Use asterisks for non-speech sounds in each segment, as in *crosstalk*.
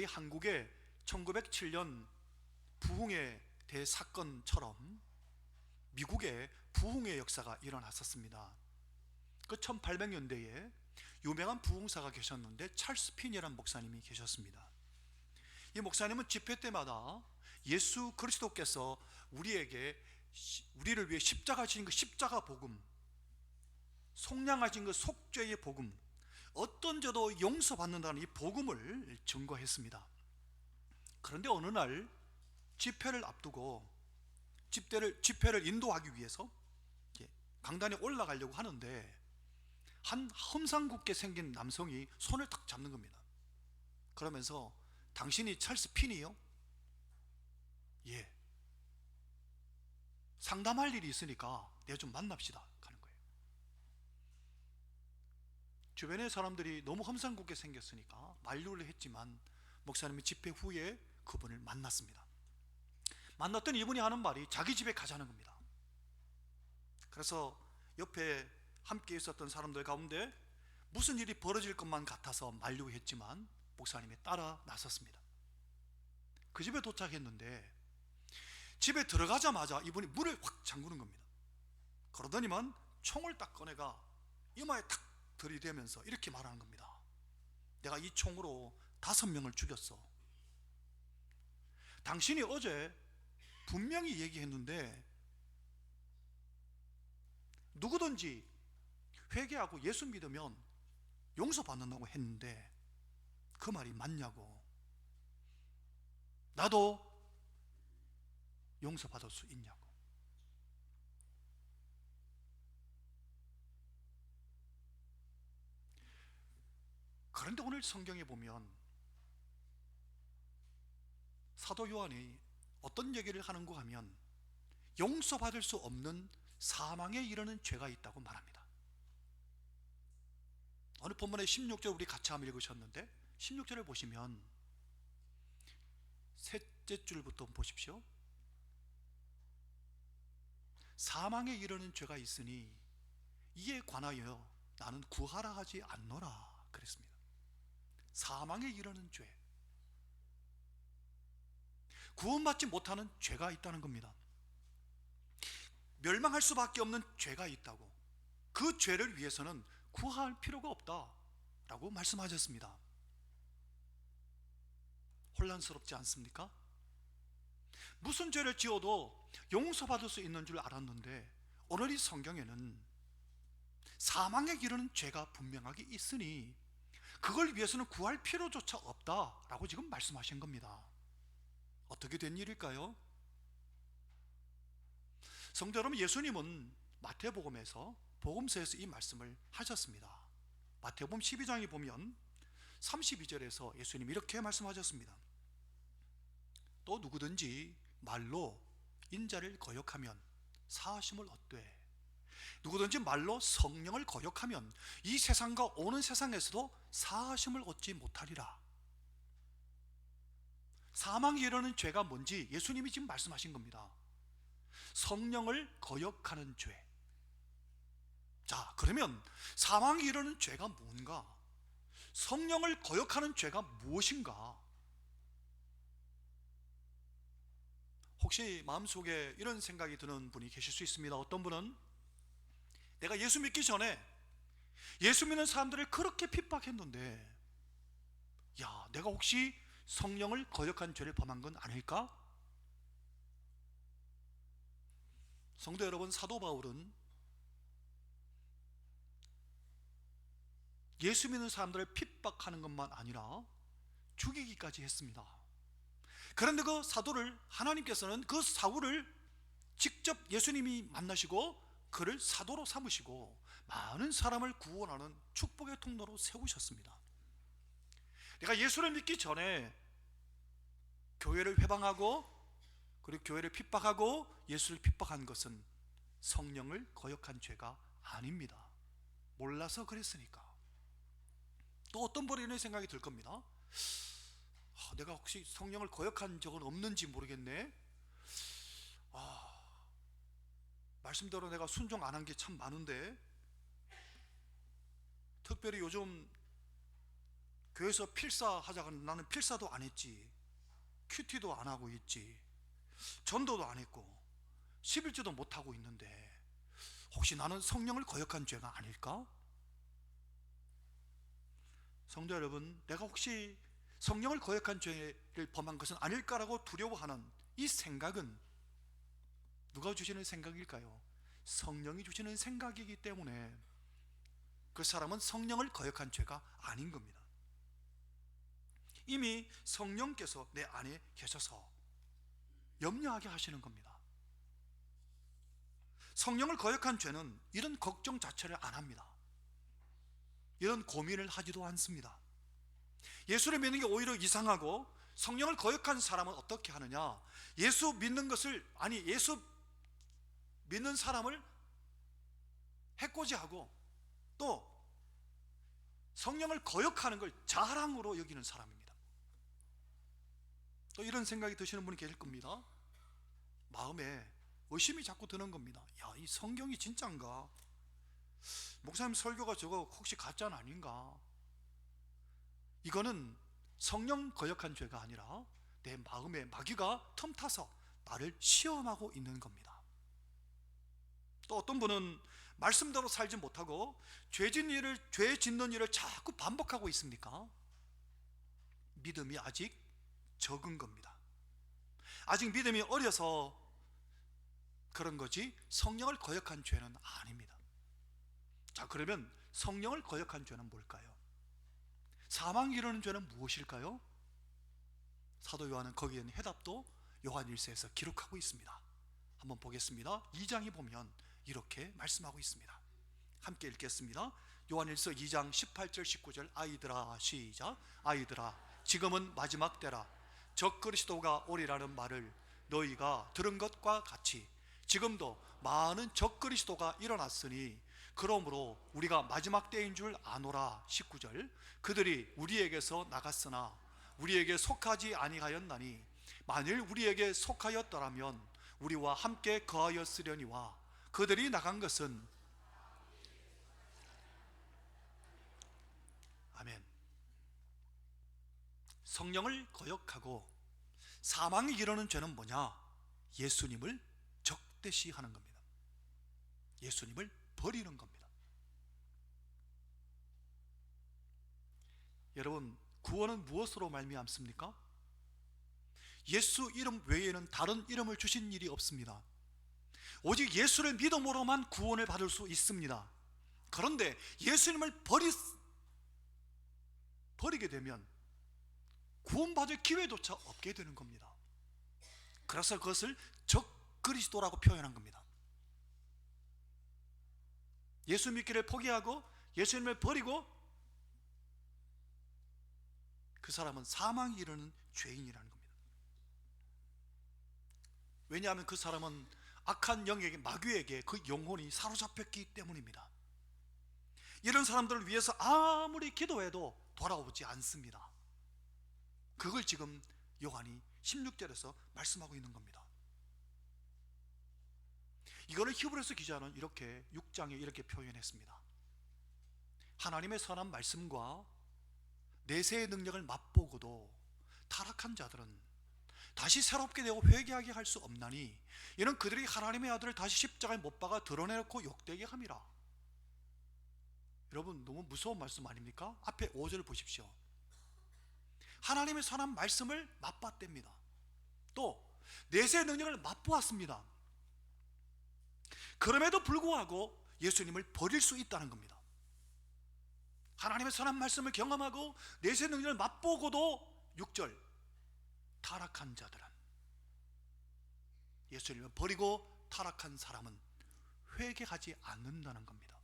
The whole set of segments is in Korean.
우리 한국의 1907년 부흥의 대사건처럼 미국의 부흥의 역사가 일어났었습니다. 그 1800년대에 유명한 부흥사가 계셨는데 찰스 핀이라는 목사님이 계셨습니다. 이 목사님은 집회 때마다 예수 그리스도께서 우리에게 시- 우리를 위해 십자가 지신 그 십자가 복음, 속량하신 그 속죄의 복음, 어떤 죄도 용서받는다는 이 복음을 증거했습니다. 그런데 어느 날 집회를 앞두고 집회를 집회를 인도하기 위해서 강단에 올라가려고 하는데 한 험상궂게 생긴 남성이 손을 탁 잡는 겁니다. 그러면서 당신이 찰스 핀이요? 예. 상담할 일이 있으니까 내가 좀 만납시다. 하는 거예요. 주변의 사람들이 너무 험상궂게 생겼으니까 만류를 했지만 목사님이 집회 후에 그분을 만났습니다. 만났더니 이분이 하는 말이 자기 집에 가자는 겁니다. 그래서 옆에 함께 있었던 사람들 가운데 무슨 일이 벌어질 것만 같아서 만류했지만 목사님이 따라 나섰습니다. 그 집에 도착했는데 집에 들어가자마자 이분이 문을 확 잠그는 겁니다. 그러더니만 총을 딱 꺼내가 이마에 탁 들이대면서 이렇게 말하는 겁니다. 내가 이 총으로 다섯 명을 죽였어. 당신이 어제 분명히 얘기했는데 누구든지 회개하고 예수 믿으면 용서받는다고 했는데 그 말이 맞냐고. 나도 용서받을 수 있냐고. 그런데 오늘 성경에 보면 사도 요한이 어떤 얘기를 하는가 하면 용서받을 수 없는 사망에 이르는 죄가 있다고 말합니다. 오늘 본문의 16절 우리 같이 한번 읽으셨는데 16절을 보시면 셋째 줄부터 보십시오. 사망에 이르는 죄가 있으니 이에 관하여 나는 구하라 하지 않노라 그랬습니다. 사망에 이르는 죄. 구원받지 못하는 죄가 있다는 겁니다. 멸망할 수밖에 없는 죄가 있다고. 그 죄를 위해서는 구할 필요가 없다라고 말씀하셨습니다. 혼란스럽지 않습니까? 무슨 죄를 지어도 용서받을 수 있는 줄 알았는데 오늘 이 성경에는 사망에 이르는 죄가 분명하게 있으니 그걸 위해서는 구할 필요조차 없다라고 지금 말씀하신 겁니다. 어떻게 된 일일까요? 성도 여러분, 예수님은 마태복음에서 복음서에서 이 말씀을 하셨습니다. 마태복음 12장에 보면 32절에서 예수님이 이렇게 말씀하셨습니다. 또 누구든지 말로 인자를 거역하면 사하심을 얻되 누구든지 말로 성령을 거역하면 이 세상과 오는 세상에서도 사하심을 얻지 못하리라. 사망에 이르는 죄가 뭔지 예수님이 지금 말씀하신 겁니다. 성령을 거역하는 죄. 자, 그러면 사망에 이르는 죄가 뭔가? 성령을 거역하는 죄가 무엇인가? 혹시 마음속에 이런 생각이 드는 분이 계실 수 있습니다. 어떤 분은 내가 예수 믿기 전에 예수 믿는 사람들을 그렇게 핍박했는데 야, 내가 혹시 성령을 거역한 죄를 범한 건 아닐까? 성도 여러분, 사도 바울은 예수 믿는 사람들을 핍박하는 것만 아니라 죽이기까지 했습니다. 그런데 그 사도를 하나님께서는 그 사울을 직접 예수님이 만나시고 그를 사도로 삼으시고 많은 사람을 구원하는 축복의 통로로 세우셨습니다. 내가 예수를 믿기 전에 교회를 회방하고 그리고 교회를 핍박하고 예수를 핍박한 것은 성령을 거역한 죄가 아닙니다. 몰라서 그랬으니까. 또 어떤 이런 생각이 들 겁니다. 아, 내가 혹시 성령을 거역한 적은 없는지 모르겠네. 아, 말씀대로 내가 순종 안 한 게 참 많은데, 특별히 요즘 교회에서 필사하자고 나는 필사도 안 했지. 큐티도 안 하고 있지. 전도도 안 했고 11주도 못 하고 있는데 혹시 나는 성령을 거역한 죄가 아닐까? 성도 여러분, 내가 혹시 성령을 거역한 죄를 범한 것은 아닐까라고 두려워하는 이 생각은 누가 주시는 생각일까요? 성령이 주시는 생각이기 때문에 그 사람은 성령을 거역한 죄가 아닌 겁니다. 이미 성령께서 내 안에 계셔서 염려하게 하시는 겁니다. 성령을 거역한 죄는 이런 걱정 자체를 안 합니다. 이런 고민을 하지도 않습니다. 예수를 믿는 게 오히려 이상하고 성령을 거역한 사람은 어떻게 하느냐? 예수 믿는 것을 아니 예수 믿는 사람을 해코지하고 또 성령을 거역하는 걸 자랑으로 여기는 사람입니다. 또 이런 생각이 드시는 분이 계실 겁니다. 마음에 의심이 자꾸 드는 겁니다. 야, 이 성경이 진짠가? 목사님 설교가 저거 혹시 가짜는 아닌가? 이거는 성령 거역한 죄가 아니라 내 마음의 마귀가 틈타서 나를 시험하고 있는 겁니다. 또 어떤 분은 말씀대로 살지 못하고 죄 짓는 일을 죄 짓는 일을 자꾸 반복하고 있습니까? 믿음이 아직 적은 겁니다. 아직 믿음이 어려서 그런 거지 성령을 거역한 죄는 아닙니다. 자, 그러면 성령을 거역한 죄는 뭘까요? 사망 이르는 죄는 무엇일까요? 사도 요한은 거기에 있는 해답도 요한 1세에서 기록하고 있습니다. 한번 보겠습니다. 2장에 보면 이렇게 말씀하고 있습니다. 함께 읽겠습니다. 요한 1서 2장 18절 19절. 아이들아 시작. 아이들아 지금은 마지막 때라. 적 그리스도가 오리라는 말을 너희가 들은 것과 같이 지금도 많은 적 그리스도가 일어났으니 그러므로 우리가 마지막 때인 줄 아노라. 19절. 그들이 우리에게서 나갔으나 우리에게 속하지 아니하였나니 만일 우리에게 속하였더라면 우리와 함께 거하였으려니와 그들이 나간 것은 아멘 성령을 거역하고 사망에 이르는 죄는 뭐냐 예수님을 적대시하는 겁니다 예수님을 버리는 겁니다. 여러분, 구원은 무엇으로 말미암습니까? 예수 이름 외에는 다른 이름을 주신 일이 없습니다. 오직 예수를 믿음으로만 구원을 받을 수 있습니다. 그런데 예수님을 버리, 버리게 되면 구원받을 기회조차 없게 되는 겁니다. 그래서 그것을 적 그리스도라고 표현한 겁니다. 예수 믿기를 포기하고 예수님을 버리고 그 사람은 사망에 이르는 죄인이라는 겁니다. 왜냐하면 그 사람은 악한 영에게 마귀에게 그 영혼이 사로잡혔기 때문입니다. 이런 사람들을 위해서 아무리 기도해도 돌아오지 않습니다. 그걸 지금 요한이 16절에서 말씀하고 있는 겁니다. 이거를 히브리서 기자는 이렇게 6장에 이렇게 표현했습니다. 하나님의 선한 말씀과 내세의 능력을 맛보고도 타락한 자들은 다시 새롭게 되고 회개하게 할 수 없나니 이는 그들이 하나님의 아들을 다시 십자가에 못 박아 드러내놓고 욕되게 함이라. 여러분 너무 무서운 말씀 아닙니까? 앞에 5절 보십시오. 하나님의 선한 말씀을 맛봤답니다. 또 내세의 능력을 맛보았습니다. 그럼에도 불구하고 예수님을 버릴 수 있다는 겁니다. 하나님의 선한 말씀을 경험하고 내세 능력을 맛보고도 6절 타락한 자들은 예수님을 버리고 타락한 사람은 회개하지 않는다는 겁니다.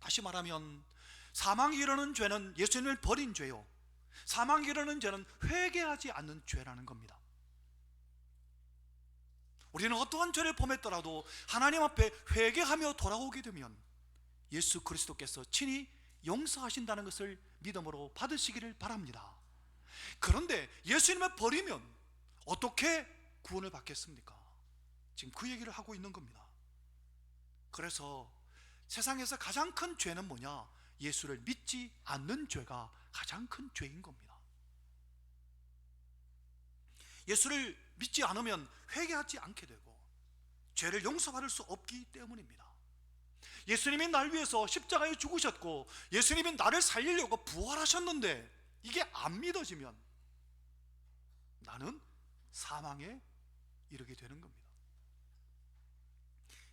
다시 말하면 사망에 이르는 죄는 예수님을 버린 죄요. 사망에 이르는 죄는 회개하지 않는 죄라는 겁니다. 우리는 어떠한 죄를 범했더라도 하나님 앞에 회개하며 돌아오게 되면 예수 그리스도께서 친히 용서하신다는 것을 믿음으로 받으시기를 바랍니다. 그런데 예수님을 버리면 어떻게 구원을 받겠습니까? 지금 그 얘기를 하고 있는 겁니다. 그래서 세상에서 가장 큰 죄는 뭐냐? 예수를 믿지 않는 죄가 가장 큰 죄인 겁니다. 예수를 믿지 않으면 회개하지 않게 되고 죄를 용서받을 수 없기 때문입니다. 예수님이 날 위해서 십자가에 죽으셨고 예수님이 나를 살리려고 부활하셨는데 이게 안 믿어지면 나는 사망에 이르게 되는 겁니다.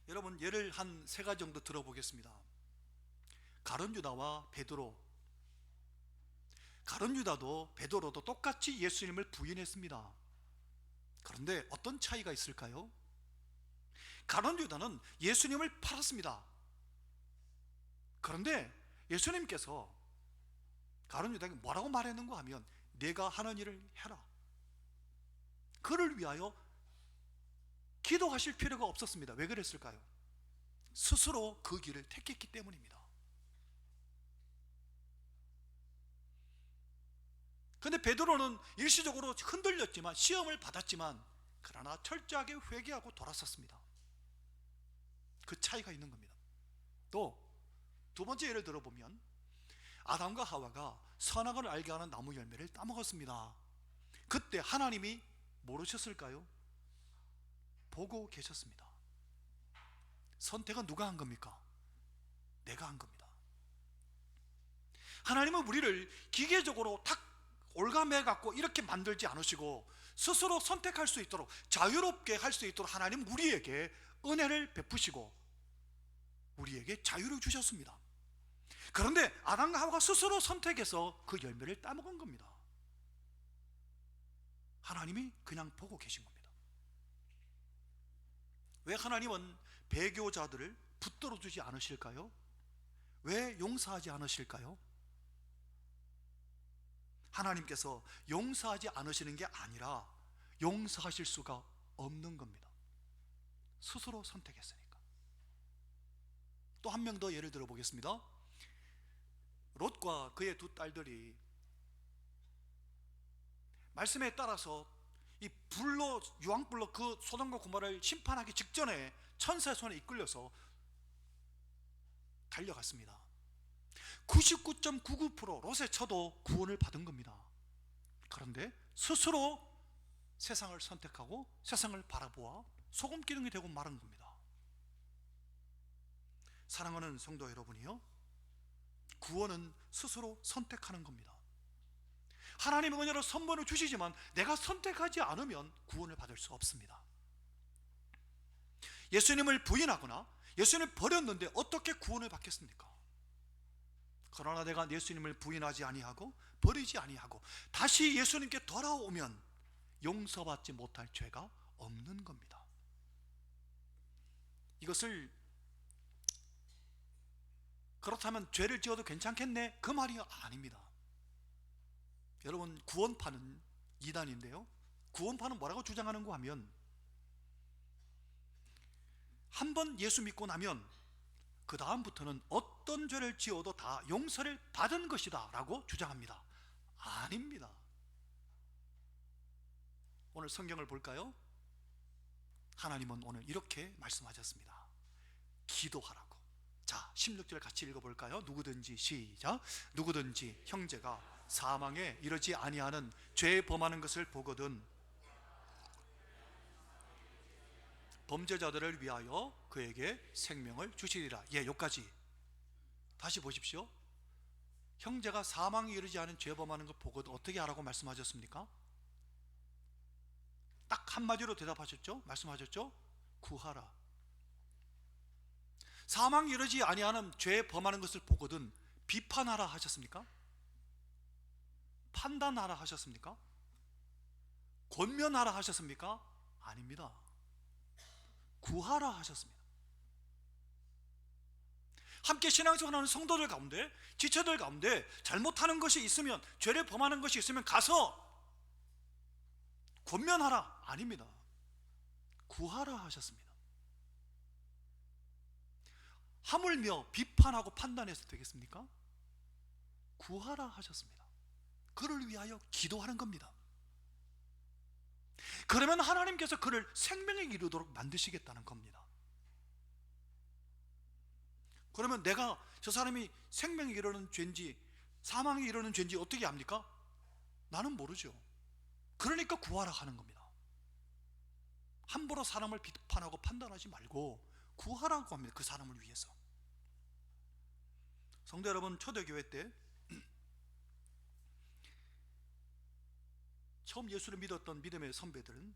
여러분 예를 한 세 가지 정도 들어보겠습니다. 가론 유다와 베드로. 가론 유다도 베드로도 똑같이 예수님을 부인했습니다. 그런데 어떤 차이가 있을까요? 가론 유다는 예수님을 팔았습니다. 그런데 예수님께서 가론 유다에게 뭐라고 말했는가 하면 내가 하는 일을 해라. 그를 위하여 기도하실 필요가 없었습니다. 왜 그랬을까요? 스스로 그 길을 택했기 때문입니다. 근데 베드로는 일시적으로 흔들렸지만 시험을 받았지만 그러나 철저하게 회개하고 돌아섰습니다. 그 차이가 있는 겁니다. 또 두 번째 예를 들어 보면 아담과 하와가 선악을 알게 하는 나무 열매를 따먹었습니다. 그때 하나님이 모르셨을까요? 보고 계셨습니다. 선택은 누가 한 겁니까? 내가 한 겁니다. 하나님은 우리를 기계적으로 탁 올가매 갖고 이렇게 만들지 않으시고 스스로 선택할 수 있도록 자유롭게 할 수 있도록 하나님 우리에게 은혜를 베푸시고 우리에게 자유를 주셨습니다. 그런데 아담과 하와가 스스로 선택해서 그 열매를 따먹은 겁니다. 하나님이 그냥 보고 계신 겁니다. 왜 하나님은 배교자들을 붙들어 주지 않으실까요? 왜 용서하지 않으실까요? 하나님께서 용서하지 않으시는 게 아니라 용서하실 수가 없는 겁니다. 스스로 선택했으니까. 또 한 명 더 예를 들어 보겠습니다. 롯과 그의 두 딸들이 말씀에 따라서 이 불로 유황불로 그 소돔과 고모라를 심판하기 직전에 천사의 손에 이끌려서 달려갔습니다. 99.99% 롯의 쳐도 구원을 받은 겁니다. 그런데 스스로 세상을 선택하고 세상을 바라보아 소금 기둥이 되고 마른 겁니다. 사랑하는 성도 여러분이요. 구원은 스스로 선택하는 겁니다. 하나님의 은혜로 선물을 주시지만 내가 선택하지 않으면 구원을 받을 수 없습니다. 예수님을 부인하거나 예수님을 버렸는데 어떻게 구원을 받겠습니까? 그러나 내가 예수님을 부인하지 아니하고 버리지 아니하고 다시 예수님께 돌아오면 용서받지 못할 죄가 없는 겁니다. 이것을 그렇다면 죄를 지어도 괜찮겠네? 그 말이 아닙니다. 여러분 구원파는 이단인데요. 구원파는 뭐라고 주장하는가 하면 한 번 예수 믿고 나면 그 다음부터는 어떤 죄를 지어도 다 용서를 받은 것이다 라고 주장합니다. 아닙니다. 오늘 성경을 볼까요? 하나님은 오늘 이렇게 말씀하셨습니다. 기도하라고. 자, 16절 같이 읽어볼까요? 누구든지 시작. 누구든지 형제가 사망에 이르지 아니하는 죄 범하는 것을 보거든 범죄자들을 위하여 그에게 생명을 주시리라. 예, 여기까지. 다시 보십시오. 형제가 사망에 이르지 않은 죄 범하는 것 보거든 어떻게 하라고 말씀하셨습니까? 딱 한마디로 대답하셨죠? 말씀하셨죠? 구하라. 사망에 이르지 아니하는 죄 범하는 것을 보거든 비판하라 하셨습니까? 판단하라 하셨습니까? 권면하라 하셨습니까? 아닙니다. 구하라 하셨습니다. 함께 신앙생활 하는 성도들 가운데 지체들 가운데 잘못하는 것이 있으면 죄를 범하는 것이 있으면 가서 권면하라 아닙니다. 구하라 하셨습니다. 하물며 비판하고 판단해서 되겠습니까? 구하라 하셨습니다. 그를 위하여 기도하는 겁니다. 그러면 하나님께서 그를 생명에 이르도록 만드시겠다는 겁니다. 그러면 내가 저 사람이 생명이 이르는 죄인지 사망이 이르는 죄인지 어떻게 압니까? 나는 모르죠. 그러니까 구하라 하는 겁니다. 함부로 사람을 비판하고 판단하지 말고 구하라고 합니다. 그 사람을 위해서. 성도 여러분, 초대교회 때 *clears throat* 처음 예수를 믿었던 믿음의 선배들은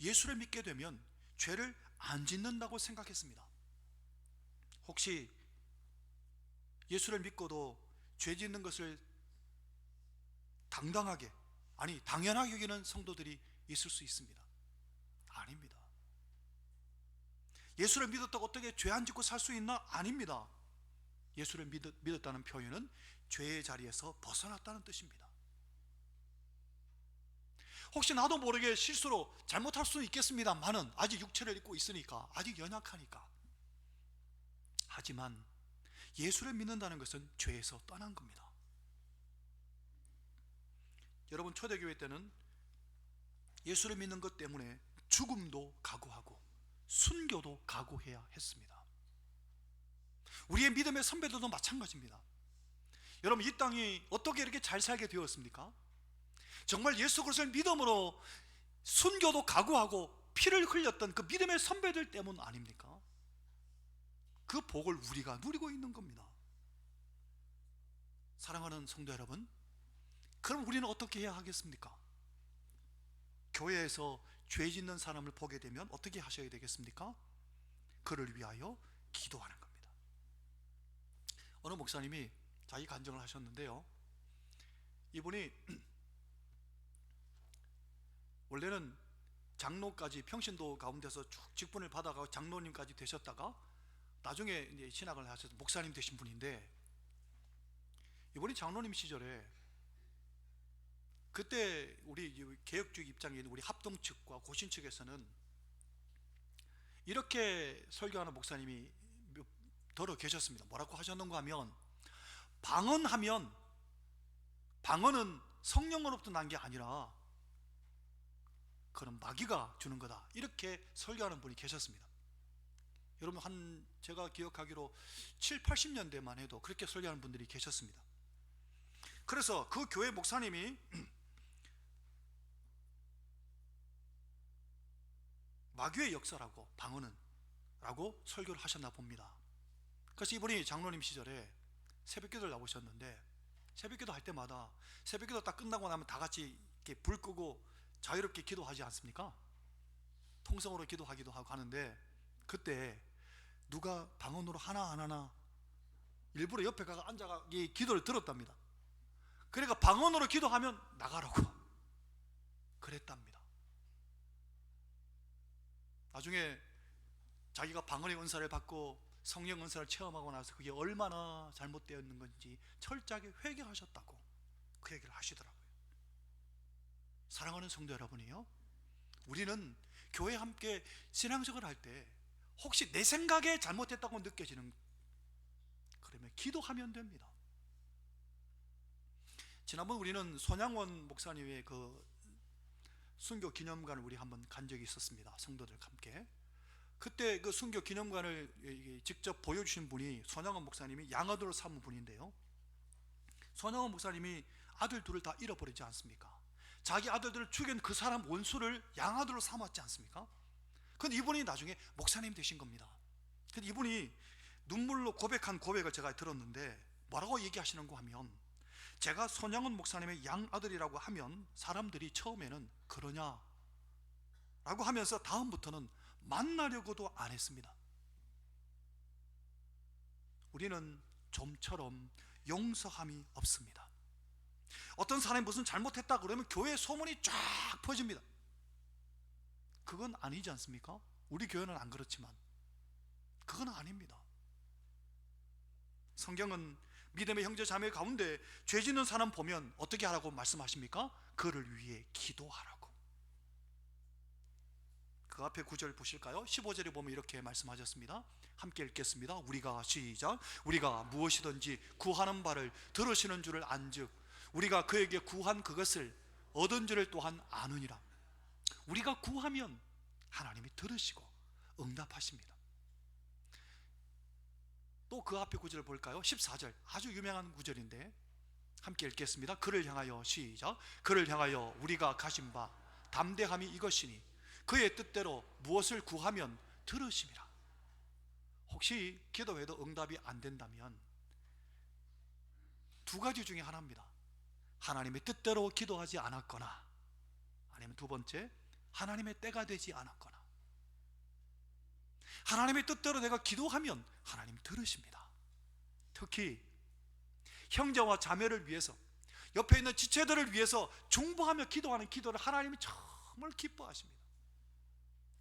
예수를 믿게 되면 죄를 안 짓는다고 생각했습니다. 혹시 예수를 믿고도 죄 짓는 것을 당당하게 아니 당연하게 여기는 성도들이 있을 수 있습니다. 예수를 믿었다고 어떻게 죄 안 짓고 살 수 있나? 아닙니다. 예수를 믿었, 믿었다는 표현은 죄의 자리에서 벗어났다는 뜻입니다. 혹시 나도 모르게 실수로 잘못할 수는 있겠습니다만은 아직 육체를 입고 있으니까 아직 연약하니까 하지만 예수를 믿는다는 것은 죄에서 떠난 겁니다. 여러분 초대교회 때는 예수를 믿는 것 때문에 죽음도 각오하고 순교도 각오해야 했습니다. 우리의 믿음의 선배들도 마찬가지입니다. 여러분 이 땅이 어떻게 이렇게 잘 살게 되었습니까? 정말 예수 그리스도를 믿음으로 순교도 각오하고 피를 흘렸던 그 믿음의 선배들 때문 아닙니까? 그 복을 우리가 누리고 있는 겁니다. 사랑하는 성도 여러분, 그럼 우리는 어떻게 해야 하겠습니까? 교회에서 죄 짓는 사람을 보게 되면 어떻게 하셔야 되겠습니까? 그를 위하여 기도하는 겁니다. 어느 목사님이 자기 간증을 하셨는데요. 이분이 *clears throat* 원래는 장로까지 평신도 가운데서 쭉 직분을 받아가 장로님까지 되셨다가 나중에 이제 신학을 하셔서 목사님 되신 분인데 이분이 장로님 시절에 그때 우리 개혁주의 입장에 있는 우리 합동 측과 고신 측에서는 이렇게 설교하는 목사님이 더러 계셨습니다. 뭐라고 하셨는가 하면 방언하면 방언은 성령으로부터 난 게 아니라 그런 마귀가 주는 거다. 이렇게 설교하는 분이 계셨습니다. 여러분 한 제가 기억하기로 7, 80년대만 해도 그렇게 설교하는 분들이 계셨습니다. 그래서 그 교회 목사님이 *clears throat* 마귀의 역사라고 방언은 라고 설교를 하셨나 봅니다. 그래서 이분이 장로님 시절에 새벽기도를 나오셨는데 새벽기도 할 때마다 새벽기도 딱 끝나고 나면 다 같이 이렇게 불 끄고 자유롭게 기도하지 않습니까? 통성으로 기도하기도 하고 하는데 그때 누가 방언으로 하나 안 하나 일부러 옆에 가서 앉아가 이 기도를 들었답니다. 그러니까 방언으로 기도하면 나가라고 *laughs* 그랬답니다. 나중에 자기가 방언의 은사를 받고 성령 은사를 체험하고 나서 그게 얼마나 잘못되었는 건지 철저하게 회개하셨다고 그 얘기를 하시더라고요. 사랑하는 성도 여러분이요. 우리는 교회 함께 신앙생활 할때 혹시 내 생각에 잘못했다고 느껴지는 그러면 기도하면 됩니다. 지난번 우리는 손양원 목사님의 그 순교 기념관을 우리 한번 간 적이 있었습니다. 성도들과 함께. 그때 그 순교 기념관을 직접 보여주신 분이 손양원 목사님이 양아들로 삼은 분인데요. 손양원 목사님이 아들 둘을 다 잃어버리지 않습니까? 자기 아들들을 죽인 그 사람 원수를 양아들로 삼았지 않습니까? 근데 이분이 나중에 목사님 되신 겁니다. 근데 이분이 눈물로 고백한 고백을 제가 들었는데 뭐라고 얘기하시는가 하면 제가 손양은 목사님의 양아들이라고 하면 사람들이 처음에는 그러냐 라고 하면서 다음부터는 만나려고도 안 했습니다. 우리는 좀처럼 용서함이 없습니다. 어떤 사람이 무슨 잘못했다 그러면 교회 소문이 쫙 퍼집니다. 그건 아니지 않습니까? 우리 교회는 안 그렇지만 그건 아닙니다. 성경은 믿음의 형제 자매 가운데 죄 짓는 사람 보면 어떻게 하라고 말씀하십니까? 그를 위해 기도하라고. 그 앞에 구절 보실까요? 15절에 보면 이렇게 말씀하셨습니다. 함께 읽겠습니다. 우리가 시작. 우리가 무엇이든지 구하는 바를 들으시는 줄을 안즉 우리가 그에게 구한 그것을 얻은 줄을 또한 아느니라. 우리가 구하면 하나님이 들으시고 응답하십니다. 또 그 앞에 구절을 볼까요? 14절 아주 유명한 구절인데 함께 읽겠습니다. 그를 향하여 시작. 그를 향하여 우리가 가진 바 담대함이 이것이니 그의 뜻대로 무엇을 구하면 들으심이라. 혹시 기도해도 응답이 안 된다면 두 가지 중에 하나입니다. 하나님의 뜻대로 기도하지 않았거나 아니면 두 번째 하나님의 때가 되지 않았거나 하나님의 뜻대로 내가 기도하면 하나님 들으십니다. 특히 형제와 자매를 위해서 옆에 있는 지체들을 위해서 중보하며 기도하는 기도를 하나님이 정말 기뻐하십니다.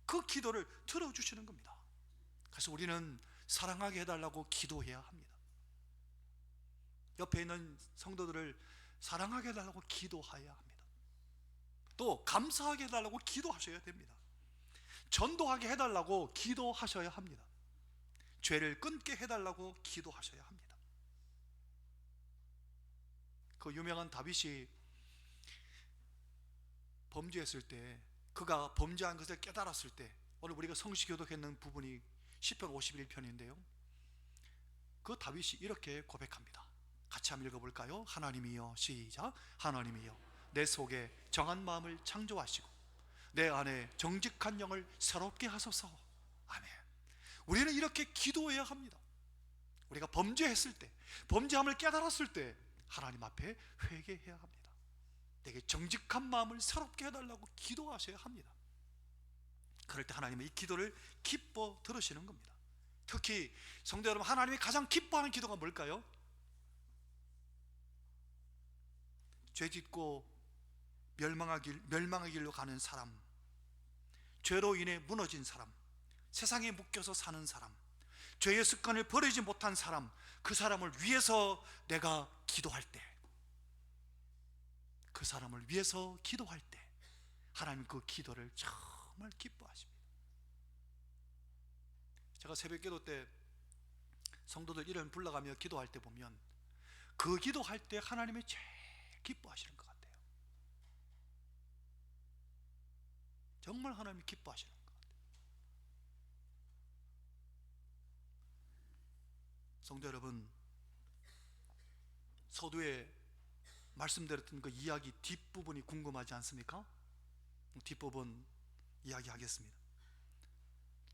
그 기도를 들어주시는 겁니다. 그래서 우리는 사랑하게 해달라고 기도해야 합니다. 옆에 있는 성도들을 사랑하게 해달라고 기도해야 합니다. 또 감사하게 해달라고 기도하셔야 됩니다. 전도하게 해달라고 기도하셔야 합니다. 죄를 끊게 해달라고 기도하셔야 합니다. 그 유명한 다윗이 범죄했을 때 그가 범죄한 것을 깨달았을 때 오늘 우리가 성시 교독했는 부분이 10편 51편인데요. 그 다윗이 이렇게 고백합니다. 같이 한번 읽어볼까요? 하나님이여 시작 하나님이여 내 속에 정한 마음을 창조하시고 내 안에 정직한 영을 새롭게 하소서. 아멘. 우리는 이렇게 기도해야 합니다. 우리가 범죄했을 때 범죄함을 깨달았을 때 하나님 앞에 회개해야 합니다. 내게 정직한 마음을 새롭게 해달라고 기도하셔야 합니다. 그럴 때 하나님은 이 기도를 기뻐 들으시는 겁니다. 특히 성도 여러분 하나님이 가장 기뻐하는 기도가 뭘까요? 죄 짓고 멸망하길, 멸망하길로 가는 사람, 죄로 인해 무너진 사람, 세상에 묶여서 사는 사람, 죄의 습관을 버리지 못한 사람, 그 사람을 위해서 내가 기도할 때, 그 사람을 위해서 기도할 때, 하나님 그 기도를 정말 기뻐하십니다. 제가 새벽 기도 때 성도들 이름 불러가며 기도할 때 보면 그 기도할 때 하나님이 제일 기뻐하시는 것 같아요. 정말 하나님이 기뻐하시는 것 같아요. 성도 여러분, 서두에 말씀드렸던 그 이야기 뒷부분이 궁금하지 않습니까? 뒷부분 이야기하겠습니다.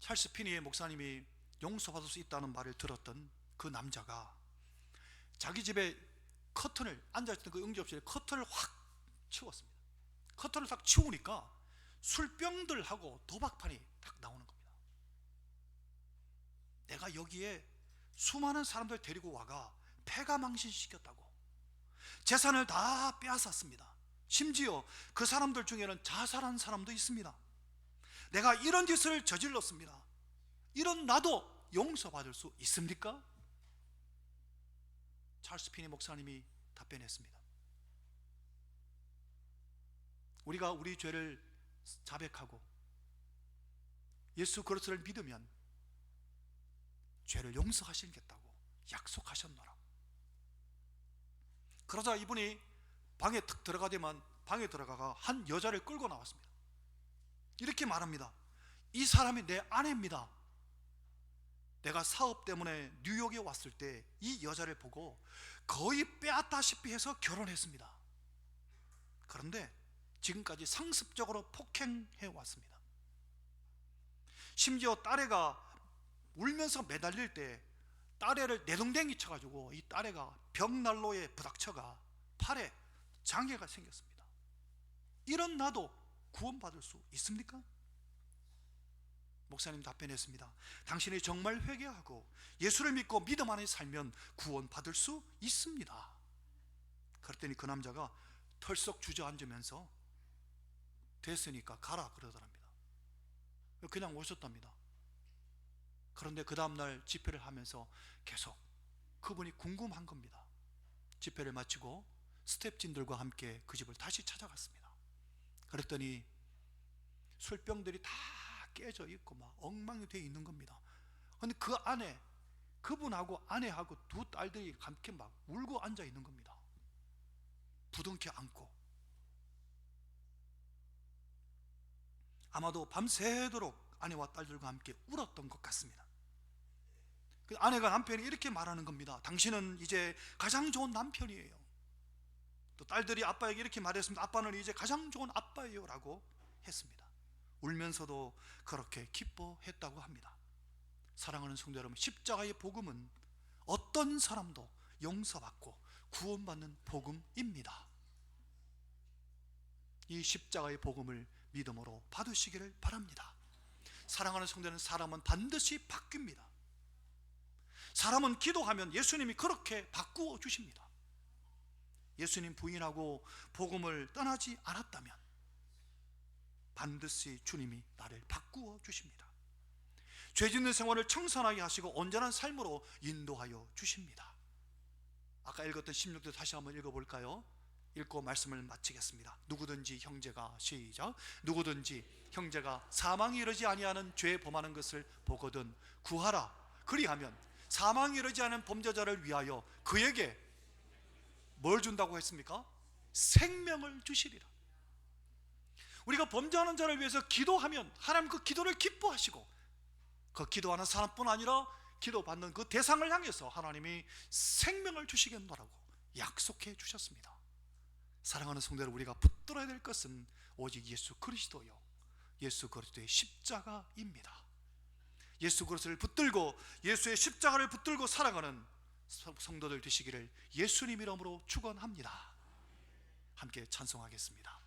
찰스 피니의 목사님이 용서받을 수 있다는 말을 들었던 그 남자가 자기 집에 커튼을 앉아있던 그 응접실에 커튼을 확 치웠습니다. 커튼을 딱 치우니까 술병들하고 도박판이 딱 나오는 겁니다. 내가 여기에 수많은 사람들 데리고 와가 폐가 망신시켰다고 재산을 다 빼앗았습니다. 심지어 그 사람들 중에는 자살한 사람도 있습니다. 내가 이런 짓을 저질렀습니다. 이런 나도 용서받을 수 있습니까? 찰스 피니 목사님이 답변했습니다. 우리가 우리 죄를 자백하고 예수 그리스도를 믿으면 죄를 용서하시겠다고 약속하셨노라. 그러자 이분이 방에 탁 들어가더만 방에 들어가가 한 여자를 끌고 나왔습니다. 이렇게 말합니다. 이 사람이 내 아내입니다. 내가 사업 때문에 뉴욕에 왔을 때 이 여자를 보고 거의 빼앗다시피 해서 결혼했습니다. 그런데 지금까지 상습적으로 폭행해 왔습니다. 심지어 딸애가 울면서 매달릴 때 딸애를 내동댕이 쳐가지고 이 딸애가 벽난로에 부닥쳐가 팔에 장애가 생겼습니다. 이런 나도 구원받을 수 있습니까? 목사님 답변했습니다. 당신이 정말 회개하고 예수를 믿고 믿음 안에 살면 구원받을 수 있습니다. 그랬더니 그 남자가 털썩 주저앉으면서 됐으니까 가라 그러더랍니다. 그냥 오셨답니다. 그런데 그 다음날 집회를 하면서 계속 그분이 궁금한 겁니다. 집회를 마치고 스탭진들과 함께 그 집을 다시 찾아갔습니다. 그랬더니 술병들이 다 깨져 있고 막 엉망이 되어 있는 겁니다. 근데 그 안에 그분하고 아내하고 두 딸들이 함께 막 울고 앉아 있는 겁니다. 부둥켜 안고. 아마도 밤새도록 아내와 딸들과 함께 울었던 것 같습니다. 그 아내가 남편이 이렇게 말하는 겁니다. 당신은 이제 가장 좋은 남편이에요. 또 딸들이 아빠에게 이렇게 말했습니다. 아빠는 이제 가장 좋은 아빠예요 라고 했습니다. 울면서도 그렇게 기뻐했다고 합니다. 사랑하는 성도 여러분, 십자가의 복음은 어떤 사람도 용서받고 구원받는 복음입니다. 이 십자가의 복음을 믿음으로 받으시기를 바랍니다. 사랑하는 성도는 사람은 반드시 바뀝니다. 사람은 기도하면 예수님이 그렇게 바꾸어 주십니다. 예수님 부인하고 복음을 떠나지 않았다면 반드시 주님이 나를 바꾸어 주십니다. 죄 짓는 생활을 청산하게 하시고 온전한 삶으로 인도하여 주십니다. 아까 읽었던 16절 다시 한번 읽어볼까요? 읽고 말씀을 마치겠습니다. 누구든지 형제가 시작 누구든지 형제가 사망에 이르지 아니하는 죄 범하는 것을 보거든 구하라 그리하면 사망에 이르지 않은 범죄자를 위하여 그에게 뭘 준다고 했습니까? 생명을 주시리라. 우리가 범죄하는 자를 위해서 기도하면 하나님 그 기도를 기뻐하시고 그 기도하는 사람뿐 아니라 기도받는 그 대상을 향해서 하나님이 생명을 주시겠노라고 약속해 주셨습니다. 사랑하는 성도들 우리가 붙들어야 될 것은 오직 예수 그리스도요. 예수 그리스도의 십자가입니다. 예수 그리스도를 붙들고 예수의 십자가를 붙들고 살아가는 성도들 되시기를 예수님 이름으로 축원합니다. 함께 찬송하겠습니다.